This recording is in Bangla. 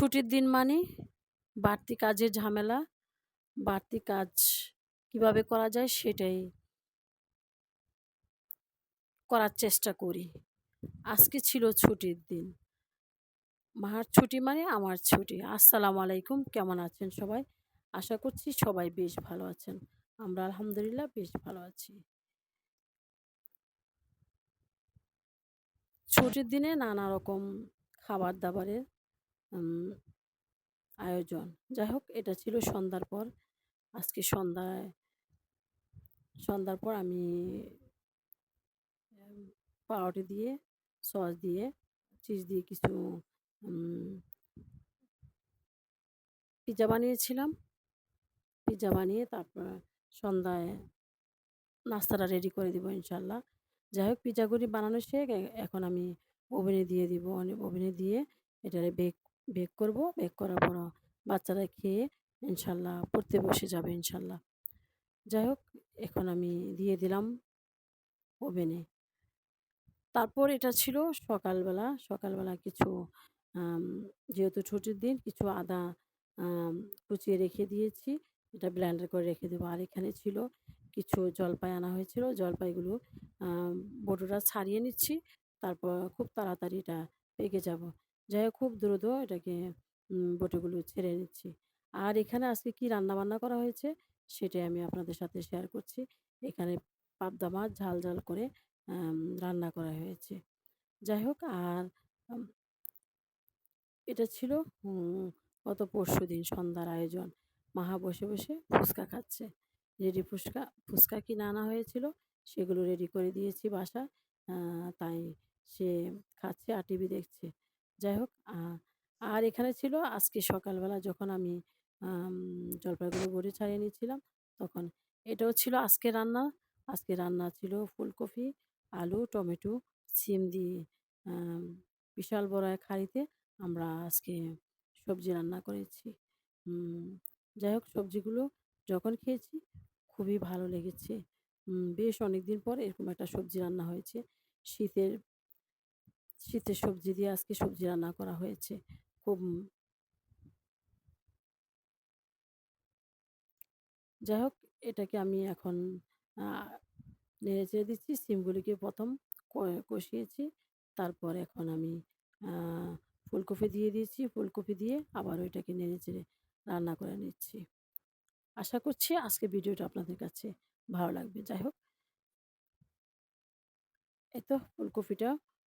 ছুটির দিন মানে? বাড়তি কাজের ঝামেলা, বাড়তি কাজ কীভাবে করা যায় সেটাই করার চেষ্টা করি। আজকে ছিল ছুটির দিন। মার ছুটি মানে আমার ছুটি। আসসালামু আলাইকুম, কেমন আছেন সবাই? আশা করছি সবাই বেশ ভালো আছেন। আমরা আলহামদুলিল্লাহ বেশ ভালো আছি। ছুটির দিনে নানা রকম খাবার দাবারের আয়োজন। যাই হোক, এটা ছিল সন্ধ্যার পর। আজকে সন্ধ্যায়, সন্ধ্যার পর আমি পাউরুটি দিয়ে, সস দিয়ে, চিজ দিয়ে কিছু পিৎজা বানিয়েছিলাম। পিৎজা বানিয়ে তারপর সন্ধ্যায় নাস্তাটা রেডি করে দিব ইনশাল্লাহ যাই হোক পিৎজাগুলি বানানো শেখ এখন আমি ওভেনে দিয়ে দিব। ওভেনে দিয়ে এটারে বেক বেক করব বেক করার পর বাচ্চারা খেয়ে ইনশাল্লাহ পড়তে বসে যাবে ইনশাল্লাহ। যাই হোক, এখন আমি দিয়ে দিলাম ওভেনে। তারপর এটা ছিল সকালবেলা সকালবেলা কিছু যেহেতু ছুটির দিন, কিছু আদা কুচিয়ে রেখে দিয়েছি। এটা ব্ল্যান্ডার করে রেখে দেবো। আর এখানে ছিল কিছু জলপাই আনা হয়েছিল। জলপাইগুলো বটুটা ছাড়িয়ে নিচ্ছি। তারপর খুব তাড়াতাড়ি এটা পেকে যাব। যাই হোক, খুব দ্রুত এটাকে বটিগুলো ছেড়ে নিচ্ছি আর এখানে আজকে কি রান্না বান্না করা হয়েছে সেটাই আমি আপনাদের সাথে শেয়ার করছি। এখানে পাবদা মাছ ঝাল ঝাল করে রান্না করা হয়েছে। যাই হোক, আর এটা ছিল গত পরশু দিন সন্ধ্যার আয়োজন। মাহা বসে বসে ফুচকা খাচ্ছে। রেডি ফুচকা ফুচকা কিনে আনা হয়েছিল, সেগুলো রেডি করে দিয়েছি বাসা তাই সে খাচ্ছে আর টিভি দেখছে। যাই হোক আর এখানে ছিল আজকে সকালবেলা যখন আমি জলপাইগুলো বড়ি ছাড়িয়ে নিয়েছিলাম, তখন এটাও ছিল আজকে রান্না। আজকে রান্না ছিল ফুলকপি, আলু, টমেটো, সিম দিয়ে বিশাল বড় এক হাঁড়িতে আমরা আজকে সবজি রান্না করেছি। যাই হোক, সবজিগুলো যখন খেয়েছি খুবই ভালো লেগেছে। বেশ অনেক দিন পর এরকম একটা সবজি রান্না হয়েছে। শীতের শীতের সবজি দিয়ে আজকে সবজি রান্না করা হয়েছে। খুব যাই হোক এটাকে আমি এখন নেড়ে চেড়ে দিচ্ছি, সিমগুলিকে প্রথম কষিয়েছি। তারপর এখন আমি ফুলকপি দিয়ে দিয়েছি। ফুলকপি দিয়ে আবার ওইটাকে নেড়ে চেড়ে রান্না করে নিচ্ছি। আশা করছি আজকে ভিডিওটা আপনাদের কাছে ভালো লাগবে। যাই হোক এই তো ফুলকপিটা